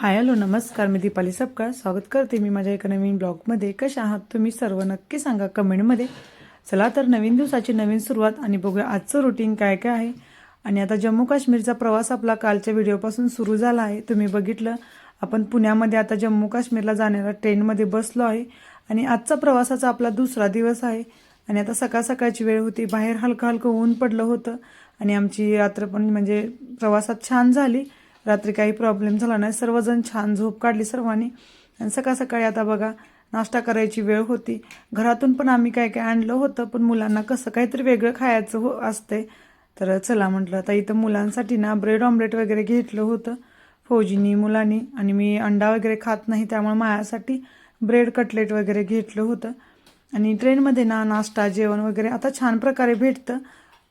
Hi hello नमस्कार मी दीपाली सपकाळ. स्वागत करते मी माझ्या एका नवीन ब्लॉगमध्ये. कशा आहात तुम्ही सर्व? नक्की सांगा कमेंटमध्ये. चला तर नवीन दिवसाची नवीन सुरुवात आणि बघूया आजचं रुटीन काय काय आहे. आणि आता जम्मू काश्मीरचा प्रवास आपला कालच्या व्हिडिओपासून सुरू झाला आहे. तुम्ही बघितलं आपण पुण्यामध्ये आता जम्मू काश्मीरला जाणाऱ्या ट्रेनमध्ये बसलो आहे. आणि आजचा प्रवासाचा आपला दुसरा दिवस आहे. आणि आता सकाळ सकाळची वेळ होती. बाहेर हलकं हलकं ऊन पडलं होतं. आणि आमची रात्र पण म्हणजे प्रवासात छान झाली. रात्री काही प्रॉब्लेम झाला नाही. सर्वजण छान झोप काढली सर्वांनी. आणि सकाळ सकाळी आता बघा नाश्ता करायची वेळ होती. घरातून पण आम्ही काय काय आणलं होतं पण मुलांना कसं काहीतरी वेगळं खायचं हो असते तर चला म्हटलं आता इथं मुलांसाठी ना ब्रेड ऑमलेट वगैरे घेतलं होतं. फौजीनी मुलांनी आणि मी अंडा वगैरे खात नाही त्यामुळे माझ्यासाठी ब्रेड कटलेट वगैरे घेतलं होतं. आणि ट्रेनमध्ये ना नाश्ता जेवण वगैरे आता छान प्रकारे भेटतं.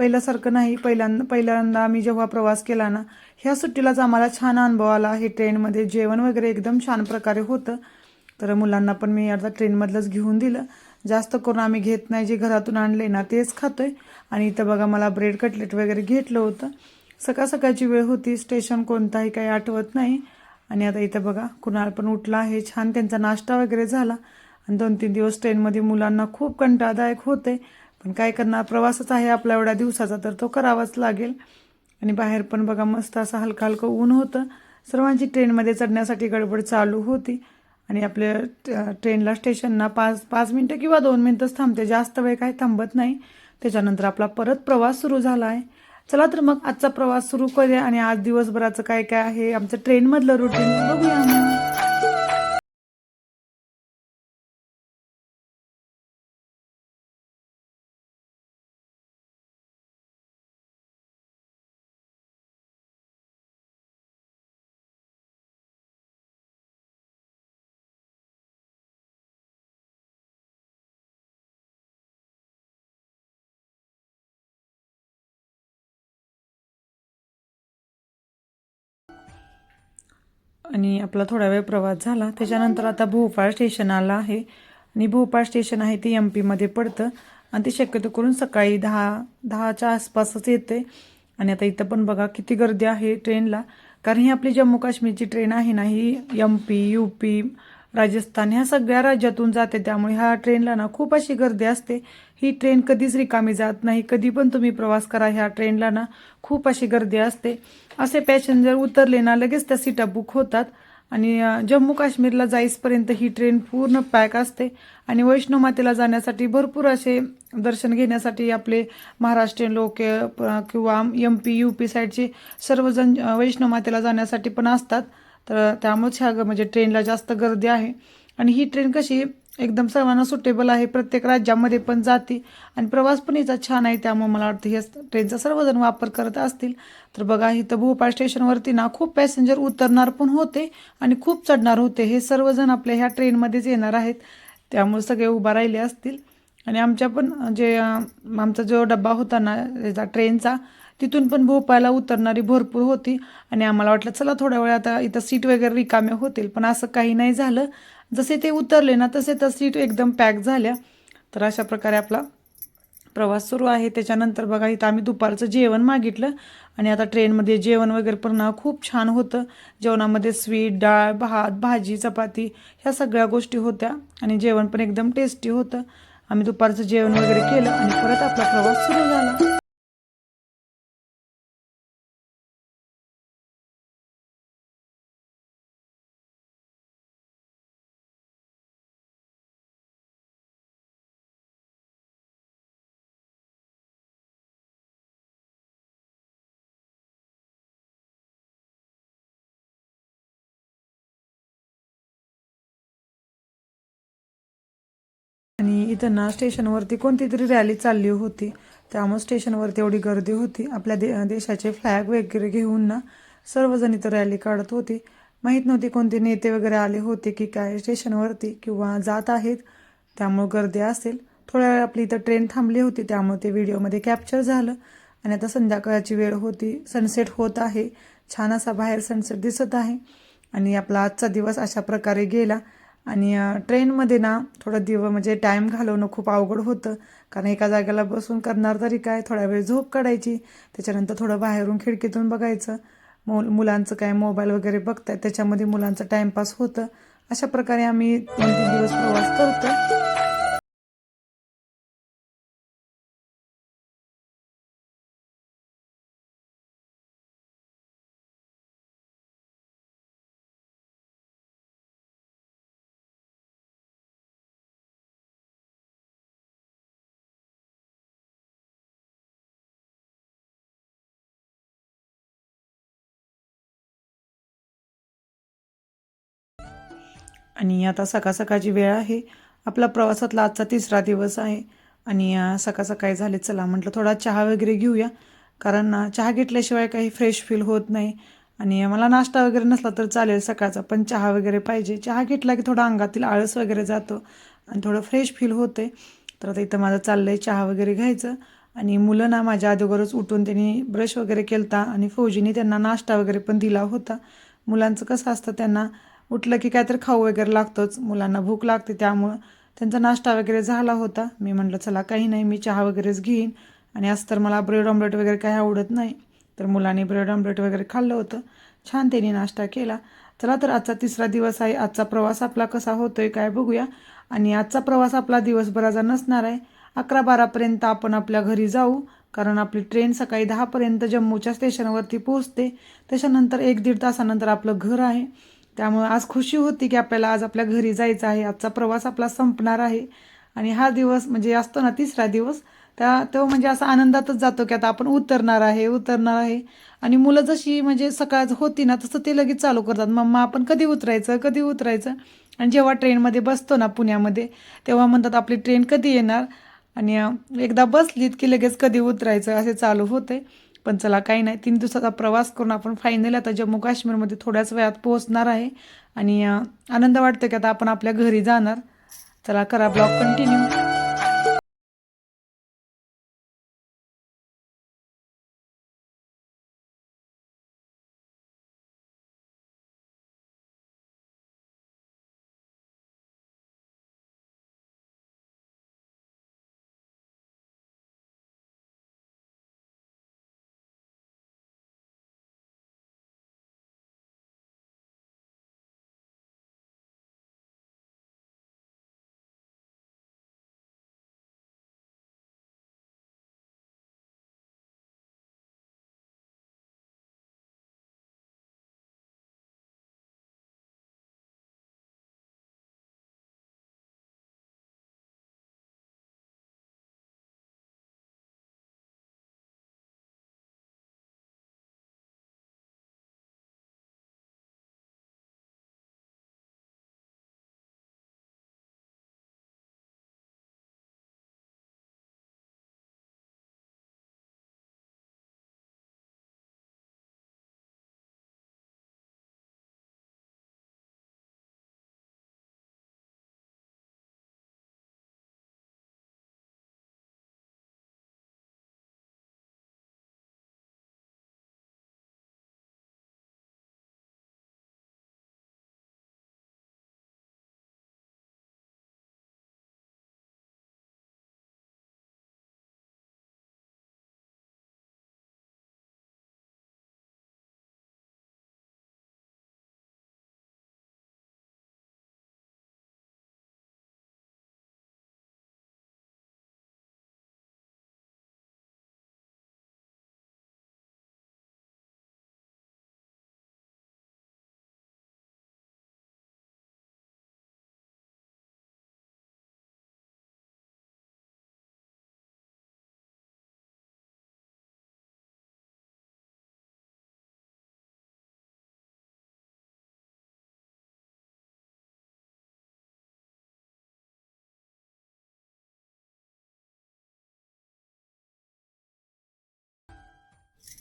पहिल्यासारखं नाही. पहिल्यांदा पहिल्यांदा आम्ही जेव्हा प्रवास केला ना ह्या सुट्टीलाच आम्हाला छान अनुभव आला. हे ट्रेनमध्ये जेवण वगैरे एकदम छान प्रकारे होतं. तर मुलांना पण मी आता ट्रेनमधलंच घेऊन दिलं. जास्त करून आम्ही घेत नाही जे घरातून आणले ना तेच खातो आहे आणि इथं बघा मला ब्रेड कटलेट वगैरे घेतलं होतं. सकाळ सकाळची वेळ होती. स्टेशन कोणताही काही आठवत नाही. आणि आता इथं बघा कुणाल पण उठला आहे. छान त्यांचा नाश्ता वगैरे झाला. आणि दोन तीन दिवस ट्रेनमध्ये मुलांना खूप कंटाळदायक होते पण काय करणार? प्रवासच आहे आपला एवढ्या दिवसाचा तर तो करावाच लागेल. आणि बाहेर पण बघा मस्त असं हलकं हलकं ऊन होतं. सर्वांची ट्रेनमध्ये चढण्यासाठी गडबड चालू होती. आणि आपल्या ट्रेनला स्टेशनना पाच पाच मिनटं किंवा दोन मिनटंच थांबते. जास्त वेळ काही थांबत नाही. त्याच्यानंतर आपला परत प्रवास सुरू झाला आहे. चला तर मग आजचा प्रवास सुरू करूया. आणि आज दिवसभराचं काय काय आहे आमचं ट्रेनमधलं रुटीन बघूया आणि आपला थोडा वेळ प्रवास झाला. त्याच्यानंतर आता भोपाळ स्टेशन आला आहे. आणि भोपाळ स्टेशन आहे ते एम पीमध्ये पडतं. आणि ते शक्यतो करून सकाळी दहा दहाच्या आसपासच येते. आणि आता इथं पण बघा किती गर्दी आहे ट्रेनला कारण ही आपली जम्मू काश्मीरची ट्रेन आहे ना ही M P U P Rajasthan ह्या सगळ्या राज्यातून जाते त्यामुळे ह्या ट्रेनला ना खूप अशी गर्दी असते. ही ट्रेन कधीच रिकामी जात नाही कधी पण तुम्ही प्रवास करा ह्या ट्रेनला ना खूप अशी गर्दी असते. असे पॅसेंजर उतरले ना लगेच त्या सीटा बुक होतात. आणि जम्मू काश्मीरला जाईसपर्यंत ही ट्रेन पूर्ण पॅक असते. आणि वैष्णव मातेला जाण्यासाठी भरपूर असे दर्शन घेण्यासाठी आपले महाराष्ट्रीयन लोक प- किंवा एम पी यू पी साईडचे सर्वजण वैष्णव मातेला जाण्यासाठी पण असतात. तर त्यामुळेच ह्या ग- म्हणजे ट्रेनला जास्त गर्दी आहे. आणि ही ट्रेन कशी एकदम सर्वांना सुटेबल आहे. प्रत्येक राज्यामध्ये पण जाते आणि प्रवास पण हिचा छान आहे. त्यामुळे मला वाटतं ह्या ट्रेनचा सर्वजण वापर करत असतील. तर बघा इथं भोपाळ स्टेशनवरती ना खूप पॅसेंजर उतरणार पण होते आणि खूप चढणार होते. हे सर्वजण आपल्या ह्या ट्रेनमध्येच येणार आहेत. त्यामुळे सगळे उभा राहिले असतील. आणि आमच्या पण जे आमचा जो डब्बा होता ना याचा ट्रेनचा तिथून पण भोपाळला उतरणारी भरपूर होती. आणि आम्हाला वाटलं चला थोड्या वेळ आता इथं सीट वगैरे रिकाम्या होतील. पण असं काही नाही झालं. जसे ते उतरले ना तसे तर सीट एकदम पॅक झाल्या. तर अशा प्रकारे आपला प्रवास सुरू आहे. त्याच्यानंतर बघा इथं आम्ही दुपारचं जेवण मागितलं. आणि आता ट्रेनमध्ये जेवण वगैरे पण ना खूप छान होतं. जेवणामध्ये स्वीट डाळ भात भाजी चपाती ह्या सगळ्या गोष्टी होत्या. आणि जेवण पण एकदम टेस्टी होतं. आम्ही दुपारचं जेवण वगैरे केलं आणि परत आपला प्रवास सुरू झाला. इथं ना स्टेशनवरती कोणती तरी रॅली चालली होती. त्यामुळे स्टेशनवरती एवढी गर्दी होती. आपल्या दे देशाचे फ्लॅग वगैरे घेऊन ना सर्वजण इथं रॅली काढत होती. माहीत नव्हती कोणते नेते वगैरे आले होते की काय स्टेशनवरती किंवा जात आहेत. त्यामुळं गर्दी असेल. थोड्या वेळ आपली इथं ट्रेन थांबली होती. त्यामुळे ते व्हिडिओमध्ये कॅप्चर झालं. आणि आता संध्याकाळची वेळ होती. सनसेट होत आहे. छान असा बाहेर सनसेट दिसत आहे. आणि आपला आजचा दिवस अशा प्रकारे गेला. आणि ट्रेनमध्ये ना थोडं दिव म्हणजे टाईम घालवणं खूप अवघड होतं. कारण एका जागेला बसून करणार तरी काय? थोडा वेळ झोप काढायची. त्याच्यानंतर थोडं बाहेरून खिडकीतून बघायचं. मु मुलांचं काय मोबाईल वगैरे बघताय त्याच्यामध्ये मुलांचं टाईमपास होतं. अशा प्रकारे आम्ही दोन तीन दिवस प्रवास करतो आणि आता सकाळ सकाळची वेळ आहे. आपला प्रवासातला आजचा तिसरा दिवस आहे. आणि सकाळ सकाळी झाले चला म्हटलं थोडा चहा वगैरे घेऊया. कारण ना चहा घेतल्याशिवाय काही फ्रेश फील होत नाही. आणि मला नाश्ता वगैरे नसला तर चालेल सकाळचा पण चहा वगैरे पाहिजे. चहा घेतला की थोडा अंगातील आळस वगैरे जातो आणि थोडं फ्रेश फील होते. तर आता इथं माझं चाललं आहे चहा वगैरे घ्यायचं. आणि मुलं ना माझ्या अगोदरच उठून त्यांनी ब्रश वगैरे केलता आणि फौजीने त्यांना नाश्ता वगैरे पण दिला होता. मुलांचं कसं असतं त्यांना उठलं की काहीतरी खाऊ वगैरे लागतोच. मुलांना भूक लागते त्यामुळं त्यांचा नाश्ता वगैरे झाला होता. मी म्हटलं चला काही नाही मी चहा वगैरेच घेईन. आणि असं तर मला ब्रेड ऑमलेट वगैरे काही आवडत नाही. तर मुलांनी ब्रेड ऑमलेट वगैरे खाल्लं होतं. छान त्यांनी नाश्ता केला. चला तर आजचा तिसरा दिवस आहे. आजचा प्रवास आपला कसा होतोय काय बघूया. आणि आजचा प्रवास आपला दिवसभराचा नसणार आहे. अकरा बारापर्यंत आपण आपल्या घरी जाऊ. कारण आपली ट्रेन सकाळी दहापर्यंत जम्मूच्या स्टेशनवरती पोहोचते. त्याच्यानंतर एक दीड तासानंतर आपलं घर आहे. त्यामुळं आज खुशी होती की आपल्याला आज आपल्या घरी जायचं आहे. आजचा प्रवास आपला संपणार आहे. आणि हा दिवस म्हणजे असतो ना तिसरा दिवस. त्या तो म्हणजे असा आनंदातच जातो की आता आपण उतरणार आहे उतरणार आहे. आणि मुलं जशी म्हणजे सकाळ होती ना तसं ते लगेच चालू करतात. मम्मा आपण कधी उतरायचं कधी उतरायचं? आणि जेव्हा ट्रेनमध्ये बसतो ना पुण्यामध्ये तेव्हा म्हणतात आपली ट्रेन कधी येणार? आणि एकदा बसलीत की लगेच कधी उतरायचं? असे चालू होते. पण चला काही नाही. तीन दिवसाचा प्रवास करून आपण फायनली आता जम्मू काश्मीरमध्ये थोड्याच वेळात पोहोचणार आहे. आणि आनंद वाटतो की आता आपण आपल्या घरी जाणार. चला करा ब्लॉग कंटिन्यू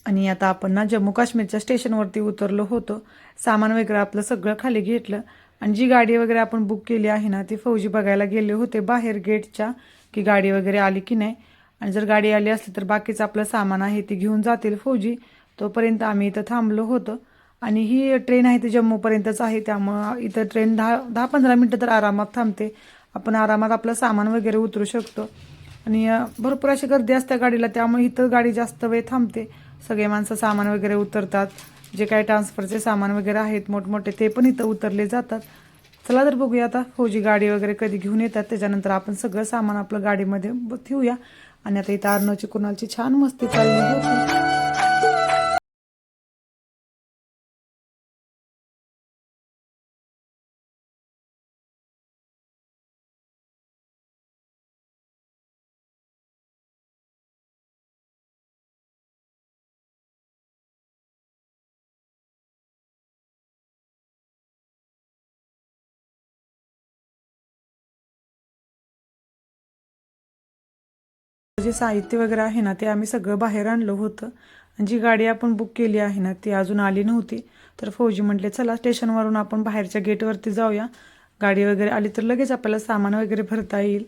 आणि आता आपण ना जम्मू काश्मीरच्या स्टेशनवरती उतरलो होतो. सामान वगैरे आपलं सगळं खाली घेतलं. आणि जी गाडी वगैरे आपण बुक केली आहे ना ती फौजी बघायला गेले होते बाहेर गेटच्या की गाडी वगैरे आली की नाही. आणि जर गाडी आली असली तर बाकीचं आपलं सामान आहे ती घेऊन जातील फौजी. तोपर्यंत आम्ही इथं थांबलो होतो. आणि ही ट्रेन आहे ती जम्मूपर्यंतच आहे त्यामुळं इथं ट्रेन दहा दहा पंधरा मिनटं तर आरामात थांबते. आपण आरामात आपलं सामान वगैरे उतरू शकतो. आणि भरपूर अशी गर्दी असते गाडीला त्यामुळे इथं गाडी जास्त वेळ थांबते. सगळे माणसं सामान वगैरे उतरतात. जे काही ट्रान्सफरचे सामान वगैरे आहेत मोठमोठे ते पण इथं उतरले जातात. चला तर बघूया आता फौजी गाडी वगैरे कधी घेऊन येतात. त्याच्यानंतर आपण सगळं सामान आपलं गाडीमध्ये ठेवूया. आणि आता इथं अर्णवची कुणालची छान मस्ती चालली होती. जे साहित्य वगैरे आहे ना ते आम्ही सगळं बाहेर आणलं होतं. जी गाडी आपण बुक केली आहे ना ती अजून आली नव्हती. तर फौजी म्हटले चला स्टेशनवरून आपण बाहेरच्या गेटवरती जाऊया. गाडी वगैरे आली तर लगेच आपल्याला सामान वगैरे भरता येईल.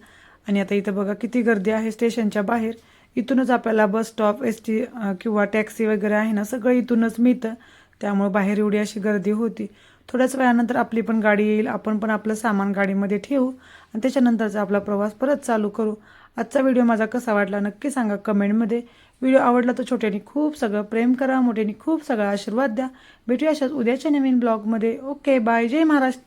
आणि आता इथं बघा किती गर्दी आहे स्टेशनच्या बाहेर. इथूनच आपल्याला बस स्टॉप एस टी किंवा टॅक्सी वगैरे आहे ना सगळं इथूनच मिळतं. त्यामुळे बाहेर एवढी अशी गर्दी होती. थोड्याच वेळानंतर आपली पण गाडी येईल. आपण पण आपलं सामान गाडीमध्ये ठेवू. आणि त्याच्यानंतरचा आपला प्रवास परत चालू करू. आजचा व्हिडिओ माझा कसा वाटला नक्की सांगा कमेंटमध्ये. व्हिडिओ आवडला तर छोट्याने खूप सगळं प्रेम करा मोठ्याने खूप सगळा आशीर्वाद द्या. भेटूया अशाच उद्याच्या नवीन ब्लॉगमध्ये. Okay bye. जय महाराष्ट्र.